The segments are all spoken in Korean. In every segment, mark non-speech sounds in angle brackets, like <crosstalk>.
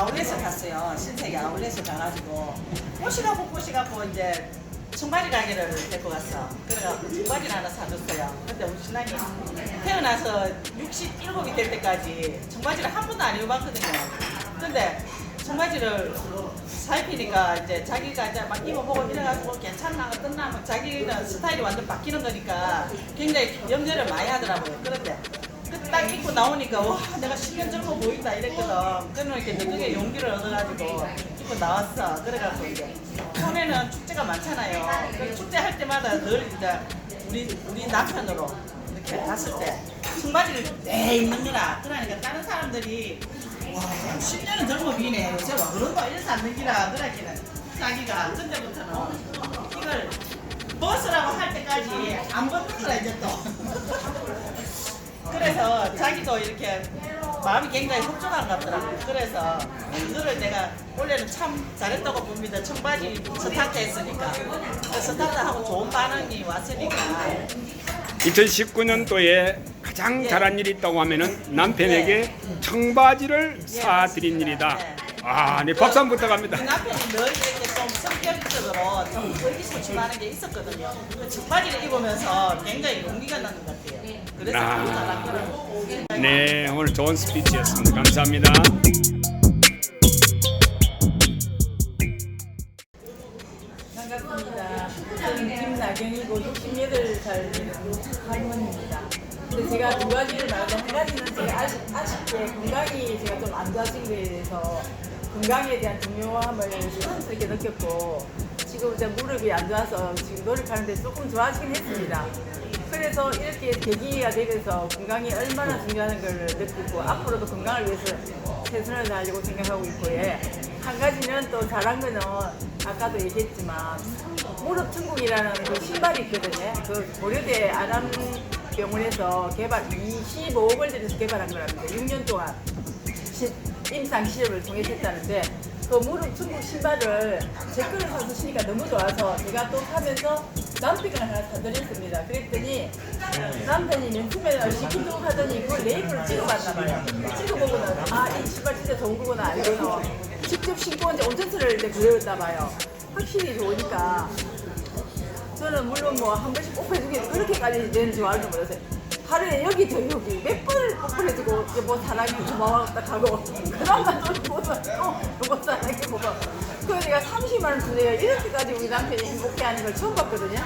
아울렛을 갔어요. 신세계 아울렛을 가가지고 꽃이라고 꽃이라고 이제 청바지 가게를 데리고 갔어. 그래가지고 청바지를 하나 사줬어요. 근데 우리 신랑이 태어나서 67이 될 때까지 청바지를 한 번도 안 입어봤거든요. 근데 청바지를 살피니까 이제 자기가 이제 막 입어보고 이래가지고 괜찮나 어떻나 뭐 자기는 스타일이 완전 바뀌는 거니까 굉장히 염려를 많이 하더라고요. 그런데 그 딱 입고 나오니까 와 내가 10년 젊어 보인다 이랬거든. 그러면 이렇게 너에게 용기를 얻어가지고 입고 나왔어. 그래가지고 이제 손에는 축제가 많잖아요. 그 축제 할 때마다 늘 이제 우리 우리 남편으로 이렇게 갔을 때 청바지를 내 입는 거라. 그러니까 다른 사람들이 와 10년은 젊어 보이네. 요새 와 그런 거 이래서 안 넘기라. 그러기는 자기가 그때부터는 이걸 버스라고 할 때까지 안 벗는 거라 이제 또. 그래서 자기도 이렇게 마음이 굉장히 흡족한 것 같더라고. 그래서 이거를 내가 원래는 참 잘했다고 봅니다. 청바지 스타트 했으니까. 스타트하고 좋은 반응이 왔으니까. 2019년도에 가장 잘한 일이 있다고 하면은 남편에게 청바지를 사드린 일이다. 아, 네 박수 한번 부탁합니다. 우리 남편이 늘 이렇게 좀 성격적으로 좀 의기소침하는 게 있었거든요. 그 청바지를 입으면서 굉장히 용기가 나는 것 같아요. 그래서 아. 더 잘하더라고요. 네, 오늘 좋은 스피치였습니다. 감사합니다. 반갑습니다. 저는 김나경이고 68살 되는 할머니입니다. 근데 제가 두 가지를 말하는데 한 가지는 제가 아쉽, 아쉽게 건강이 제가 좀 안 좋아진 거에 대해서 건강에 대한 중요함을 새삼스럽게 느꼈고 지금 이제 무릎이 안 좋아서 지금 노력하는데 조금 좋아지긴 했습니다. 그래서 이렇게 계기가 되면서 건강이 얼마나 중요한 걸 느끼고 앞으로도 건강을 위해서 최선을 다하려고 생각하고 있고 예. 한 가지는 또 잘한 거는 아까도 얘기했지만 무릎 천국이라는 그 신발이 있거든요. 그 고려대 안암병원에서 개발 25억을 들여서 개발한 거랍니다. 6년 동안 시- 임상 시험을 통해서 했다는데 그 무릎 천국 신발을 제 거를 사서 신니까 너무 좋아서 제가 또 사면서 남편 걸 하나 사드렸습니다. 그랬더니 남편이 명품에 시킨다고 하더니 그걸 레이블을 찍어봤나 봐요. 찍어보고는 아이 신발 진짜 좋은 거구나 알고는 직접 신고 이제 온천수를 이제 그렸나 봐요. 확실히 좋으니까 저는 물론 뭐 한 번씩 뽀뽀해주기 그렇게까지 되는 줄 알지 몰랐어요. 하루에 여기저 여기 몇 번을 뽀뽀해주고 이제 뭐 사랑해 고마웠다 하고 그런 것도 보면 어 이거 사랑해 고마워. 그래서 내가 30만 원 주네요. 이렇게까지 우리 남편이 행복해하는 걸 처음 봤거든요.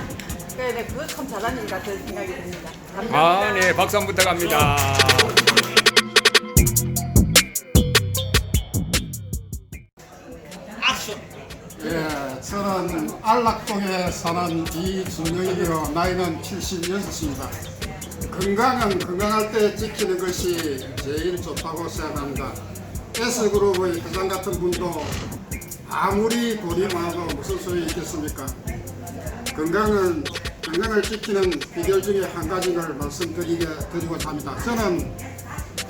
그래서 내가 그거 참 잘한 일 같은 생각이 듭니다. 감사합니다. 아, 네, 박수 한번 부탁합니다. 예, 저는 안락동에 사는 이준영이고요. 나이는 76입니다. 건강은 건강할 때 지키는 것이 제일 좋다고 생각합니다. S그룹의 회장 같은 분도 아무리 돈이 많아도 무슨 소용이 있겠습니까? 건강은 건강을 지키는 비결 중에 한 가지를 말씀드리게 드리고자 합니다. 저는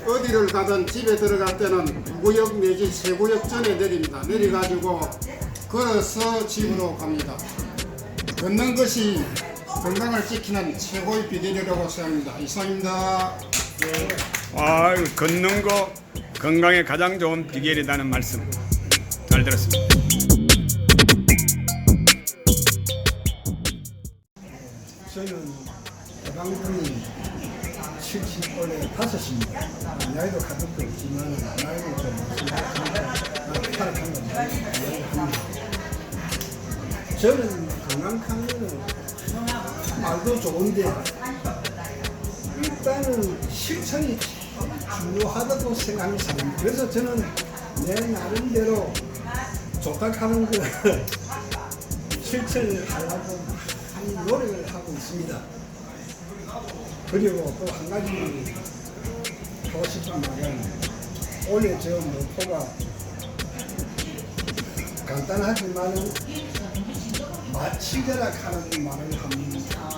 어디를 가든 집에 들어갈 때는 두 구역 내지 세 구역 전에 내립니다. 내려가지고 걸어서 집으로 갑니다. 걷는 것이 건강을 지키는 최고의 비결이라고 생각합니다. 이상입니다. 아, 걷는 거 건강에 가장 좋은 비결이라는 말씀 잘 들었습니다. 저는 대방군이 70 원래 다섯입니다. 나이도 가족도 없지만 나이도 좀. 타락한. 저는 건강康는 말도 좋은데 일단은 실천이 중요하다고 사람. 그래서 저는 내 나름대로 조탁하는 거 <laughs> 실천을 하려고 많이 노력을 하고 있습니다. 그리고 또 한 가지 하고 싶은 말은 올해 저 목표가 간단하지만은 마치제락 하는 말을 못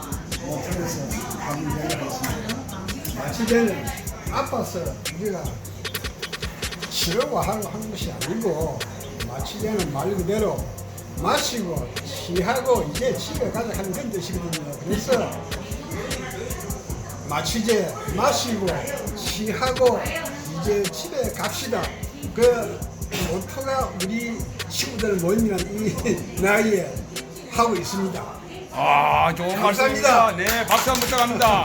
하면서 한번 얘기하겠습니다. 마치제는 아파서 우리가 치료가 하는 것이 아니고 마치제는 말 그대로 마시고 취하고 이제 집에 가자 하는 그런 뜻이거든요. 그래서 마취제 마시고 취하고 이제 집에 갑시다. 그 모토가 우리 친구들 모임이란 이 나이에 하고 있습니다. 아, 좋은 감사합니다. 말씀입니다. 네, 박수 한번 부탁합니다.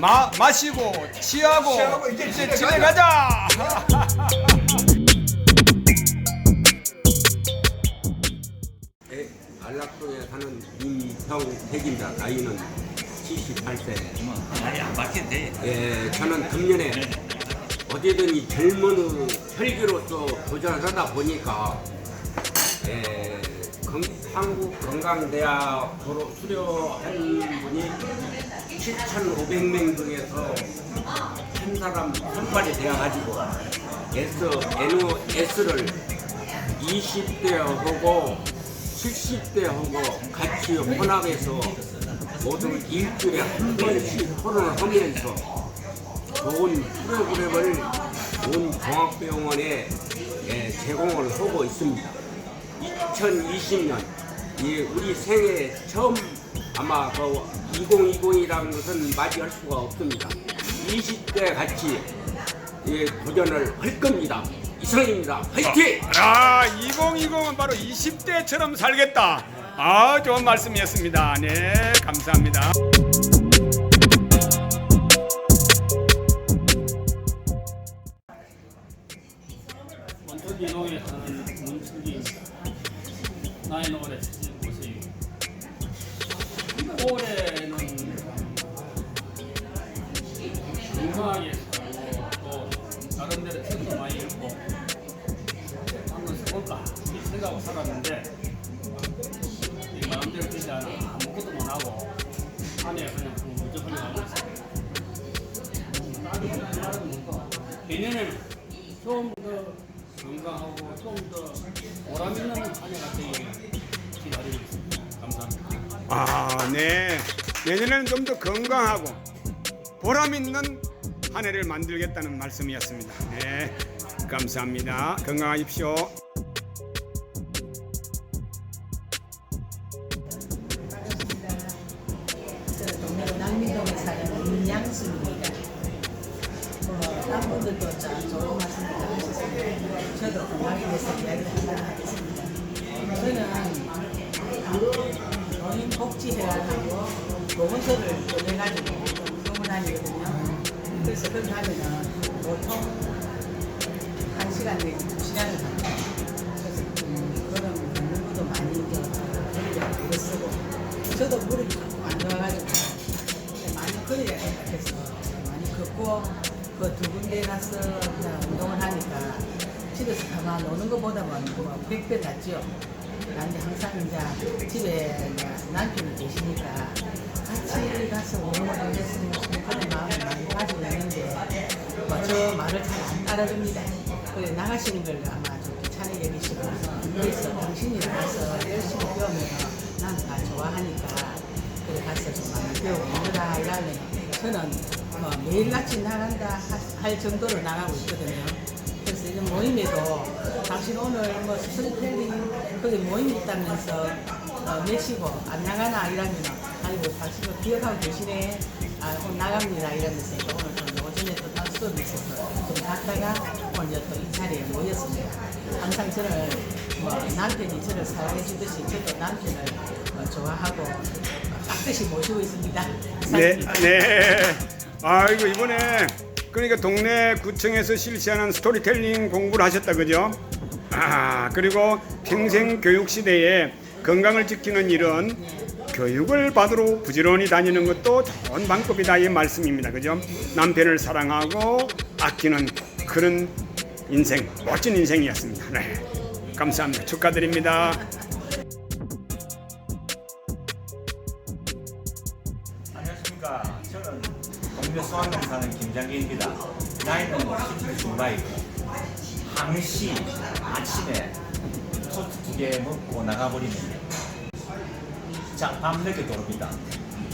마, 마시고, 취하고, 취하고 이제 집에 집에 가자. 예, 안락동에 사는 임형택입니다. 나이는 78세. 나이 안 돼. 예, 저는 금년에 어디든 이 젊은 혈기로서 도전하다 보니까 예, 건- 한국 건강대학 졸업 수료한 분이 7,500명 중에서 한 사람 선발이 되어가지고 S, NOS를 20대 하고 70대 하고 같이 혼합해서 모두 일주일에 한 번씩 토론을 하면서 좋은 프로그램을 온 종합병원에 예, 제공을 하고 있습니다. 2020년 이 우리 생애 처음 아마 그 2020이라는 것은 맞이할 수가 없습니다. 20대 같이 예, 도전을 할 겁니다. 이상입니다. 화이팅! 아, 2020은 바로 20대처럼 살겠다. 아, 좋은 말씀이었습니다. 네, 감사합니다. 나이는 올해 75세이고 올해는 건강하게 아, 네. 내년에는 좀 더 건강하고 보람 있는 한 해를 만들겠다는 말씀이었습니다. 네, 감사합니다. 건강하십시오. 노인복지회라고 보건소를 보내가지고 운동을 다니거든요. 그래서 그걸 하면은 보통 한 시간 두 시간을 합니다. 그래서 음, 그런 걷는 것도 많이 이제 거리를 많이 쓰고 저도 무릎이 조금 안 좋아가지고 많이 것 같아서 많이 걷고 그 두 군데 가서 운동을 하니까 집에서 가만 노는 것보다는 뭐 100배 낫 죠. 난데 항상 이제 집에 이제 남편이 계시니까 같이 가서 하겠으면 좋겠는 그런 마음을 많이 가지고 있는데 뭐 저 말을 잘 안 따라줍니다. 그래 나가시는 걸 아마 좀 귀찮게 여기시고 그래서 당신이 나가서 열심히 배우면 난다 좋아하니까 그래 가서 좀 많이 배우고 이러다 이러면 저는 뭐 매일같이 나간다 하- 할 정도로 나가고 있거든요. 이런 모임에도 당신 오늘 뭐 스토리텔링 거기 모임 있다면서 어, 몇시고 안 나가나 이러면 아이고 당신 뭐 기억하고 계시네 아 오늘 나갑니다 이러면서 또 오늘 좀 오전에 또 다른 수업이 있어서 좀 갔다가 오늘 또 이 자리에 모였습니다. 항상 저를 뭐 남편이 저를 사랑해 주듯이 저도 남편을 뭐 좋아하고 깍듯이 모시고 있습니다. 네. 네. 아이고 이번에 그러니까 동네 구청에서 실시하는 스토리텔링 공부를 하셨다 그죠? 아 그리고 평생 교육 시대에 건강을 지키는 일은 교육을 받으러 부지런히 다니는 것도 좋은 방법이다 이 말씀입니다 그죠? 남편을 사랑하고 아끼는 그런 인생 멋진 인생이었습니다. 네, 감사합니다. 축하드립니다. 동네 수원동 사는 김장기입니다. 나이는 10대 중반이고 항시 아침에 토스트 두 개 먹고 나가버리면 자, 밤늦게 돌아옵니다.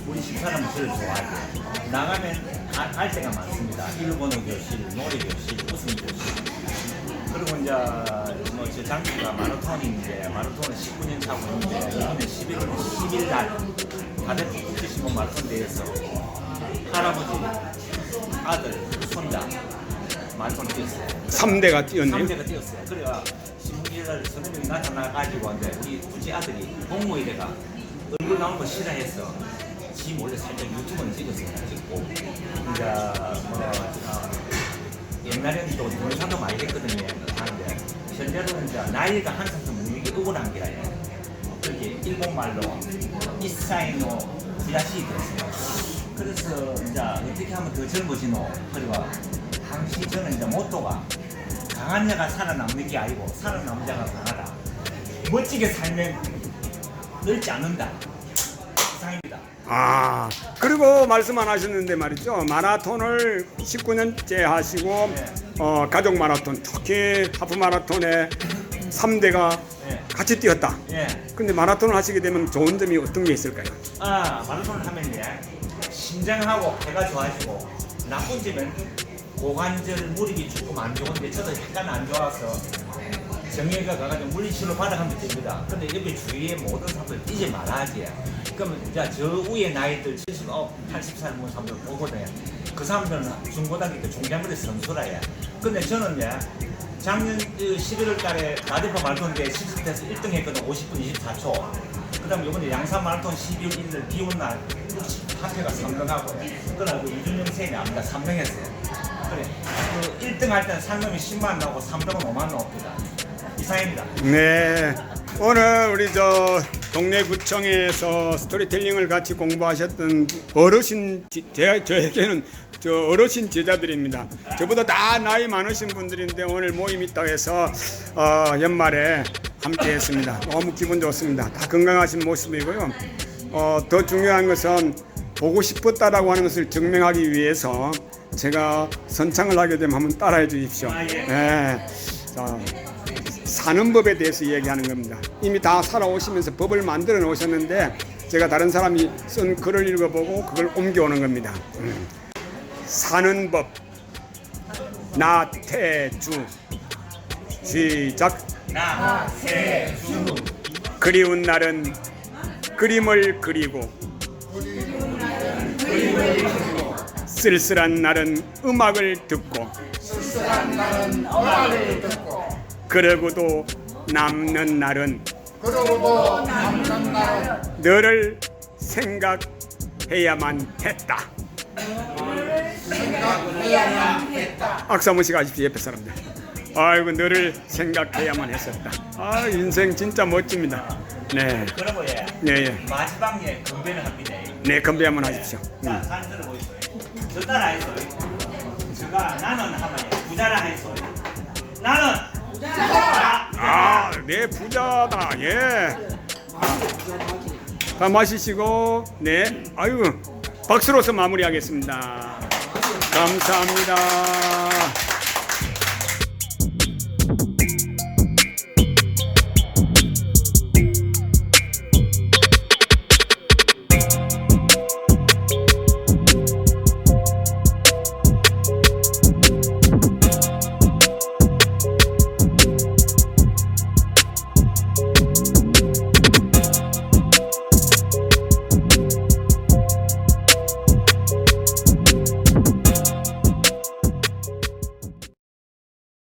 우리 집사람은 저를 좋아하고 나가면 아- 알 때가 많습니다. 일본어 교실, 노래 교실, 웃음 교실 그리고 이제 뭐제 장기가 마라톤인데 마라톤은 19년 차고 있는데 이번에 11월 10일 날 가대표 국제신문 마라톤 대회에서 할아버지, 아들, 손자 마라톤 뛰었어요. 3대가 뛰었네요. 3대가 뛰었어요. 그래가 신문기자들 서너 명이 나타나가지고 왔는데 우리 둘째 아들이 동호회대가 얼굴 나오는 거 싫어해서 지 몰래 살짝 유튜브는 찍었어요. 찍고 이제 뭐 어, 옛날에는 또 동영상도 많이 했거든요. 하는데 현재로는 이제 나이가 항상 좀 묵직히 억울한 게 아니에요. 그게 일본말로 이사이노 부야시 됐어요. 그래서 이제 어떻게 하면 더 젊어지노? 그리고 당시 저는 이제 모토가 강한 자가 살아남는 게 아니고 살아남은 자가 강하다. 멋지게 살면 늙지 않는다. 이상입니다. 아 그리고 말씀 안 하셨는데 말이죠 마라톤을 19년째 하시고 네. 어, 가족 마라톤 특히 하프 마라톤에 3대가 예. 같이 뛰었다 예. 근데 마라톤을 하시게 되면 좋은 점이 어떤 게 있을까요? 아, 마라톤을 하면 예. 심장하고 배가 좋아지고 나쁜 점은 고관절 무릎이 조금 안 좋은데 저도 약간 안 좋아서 정형외과 가가지고 물리치료 받아가면 됩니다. 근데 여기 주위에 모든 사람들 뛰지 말아야지. 그러면 이제 저 위에 나이들 79, 80살 먹은 사람들 보거든요. 그 사람들은 중고등학교 때 중장거리 선수라 예. 근데 저는 예. 작년 11월 달에 나대포 마라톤 때 10스트에서 1등 했거든 50분 24초 그 다음에 이번에 양산 마라톤 12월 1일 비 오는 날 한패가 3등하고 그러고 이준영 쌤이 아무가 3등 했어요 그래 그 1등 할 때는 상금이 10만 원 나오고 3등은 5만 원 나옵니다 이상입니다 네 오늘 우리 저 동네 구청에서 스토리텔링을 같이 공부하셨던 어르신 지- 제, 저에게는 저 어르신 제자들입니다. 저보다 다 나이 많으신 분들인데 오늘 모임 있다고 해서 어, 연말에 함께 했습니다. 너무 기분 좋습니다. 다 건강하신 모습이고요. 어, 더 중요한 것은 보고 싶었다라고 하는 것을 증명하기 위해서 제가 선창을 하게 되면 한번 따라해 주십시오. 아, 예. 네. 자, 사는 법에 대해서 얘기하는 겁니다. 이미 다 살아오시면서 법을 만들어 놓으셨는데 제가 다른 사람이 쓴 글을 읽어보고 그걸 옮겨오는 겁니다. 음. 사는 법 나태주 시작 나세주 그리운 날은 그림을 그리고 쓸쓸한 날은 음악을 듣고 그러고도 남는 날은 그러고도 남는 날은 너를 생각해야만 했다. 악사무시 가십시오 옆에 사람들. 아이고 너를 생각해야만 했었다. 아 인생 진짜 멋집니다. 네, 그러고 예 네, 예. 마지막 예 건배를 합니다 네 건배 한번 하십시오. 자, 음. 잘 들어보이소요. 저 따라 해서 제가 나는 하면 부자라 해서 나는 부자다. 아, 네 부자다. 예. 아, 다 마시시고 네. 아유 박수로서 마무리하겠습니다. 감사합니다.